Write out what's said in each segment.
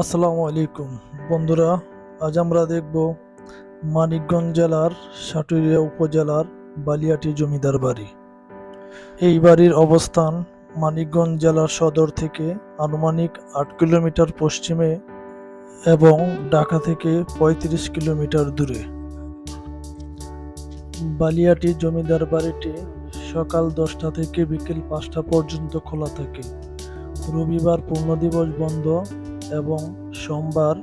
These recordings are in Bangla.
আসসালামু আলাইকুম। বন্ধুরা, আজ আমরা দেখব মানিকগঞ্জ জেলার সাটুরিয়া উপজেলার বালিয়াটি জমিদার বাড়ি। এই বাড়ির অবস্থান মানিকগঞ্জ জেলার সদর থেকে আনুমানিক আট কিলোমিটার পশ্চিমে এবং ঢাকা থেকে পঁয়ত্রিশ কিলোমিটার দূরে। বালিয়াটি জমিদার বাড়িটি সকাল দশটা থেকে বিকেল পাঁচটা পর্যন্ত খোলা থাকে। রবিবার পূর্ণ দিবস বন্ধ এবং সোমবার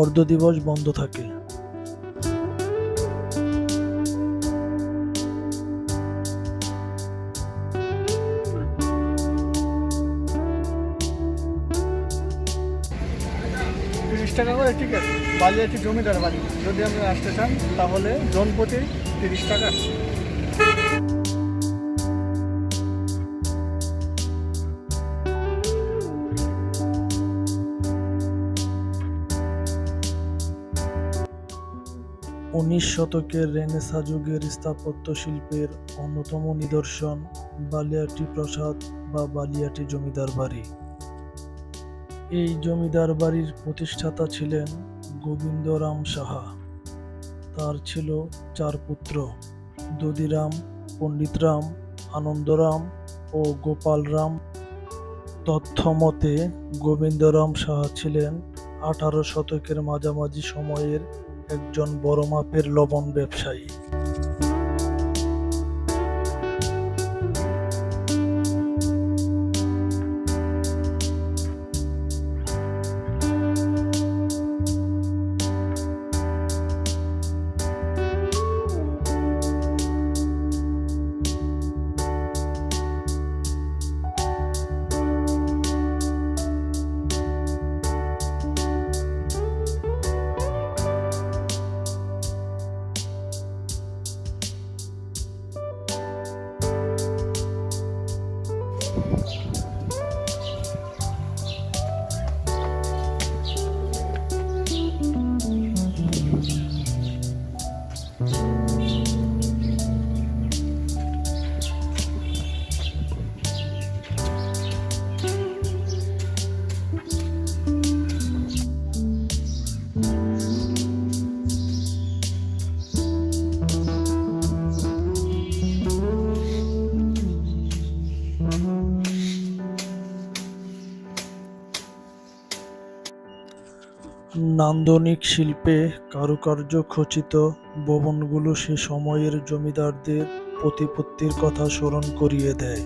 অর্ধ দিবস বন্ধ থাকে। তিরিশ টাকা করে টিকিট বালিয়াটি জমিদার বাড়ি। যদি আপনি আসতে চান, তাহলে জনপ্রতি তিরিশ টাকা। উনিশ শতকের রেনেসা যুগের স্থাপত্য শিল্পের অন্যতম নিদর্শন বালিয়াটি প্রাসাদ বা বালিয়াটি জমিদার বাড়ি। এই জমিদার বাড়ির প্রতিষ্ঠাতা ছিলেন গোবিন্দরাম সাহা। তার ছিল চার পুত্র, দদিরাম, পণ্ডিতরাম, আনন্দরাম ও গোপালরাম। তথ্যমতে, গোবিন্দরাম সাহা ছিলেন আঠারো শতকের মাঝামাঝি সময়ের একজন বড় মাপের লবণ ব্যবসায়ী। নান্দনিক শিল্পে কারুকার্য খচিত ভবনগুলো সে সময়ের জমিদারদের প্রতিপত্তির কথা স্মরণ করিয়ে দেয়।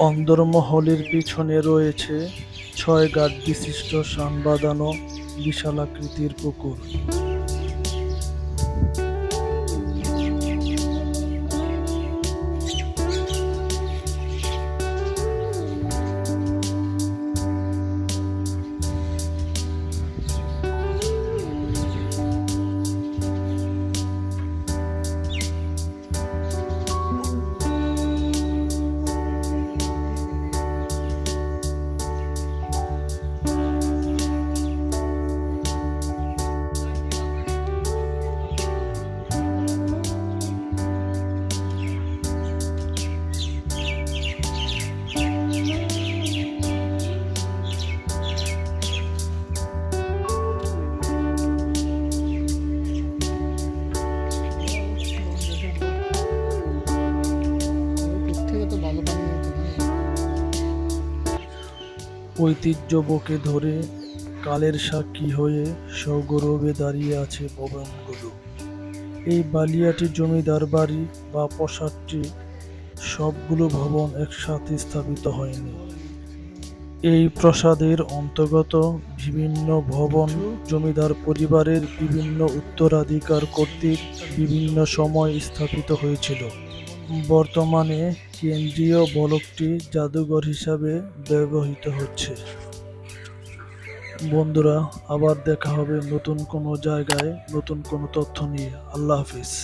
অন্দরমহলের পিছনে রয়েছে ছয় গাঁট বিশিষ্ট সান বাঁধানো বিশালাকৃতির পুকুর। ঐতিহ্য বুকে ধরে কালের সাক্ষী হয়ে সগৌরবে দাঁড়িয়ে আছে ভবনগুলো এই বালিয়াটি জমিদার বাড়ি বা প্রাসাদটি সবগুলো ভবন একসাথে স্থাপিত হয়নি। এই প্রাসাদের অন্তর্গত বিভিন্ন ভবন জমিদার পরিবারের বিভিন্ন উত্তরাধিকার কর্তৃক বিভিন্ন সময় স্থাপিত হয়েছিল। বর্তমানে কেন্দ্রীয় ব্লকটি জাদুঘর হিসাবে ব্যবহৃত হচ্ছে। বন্ধুরা, আবার দেখা হবে নতুন কোনো জায়গায়, নতুন কোনো তথ্য নিয়ে। আল্লাহ হাফিজ।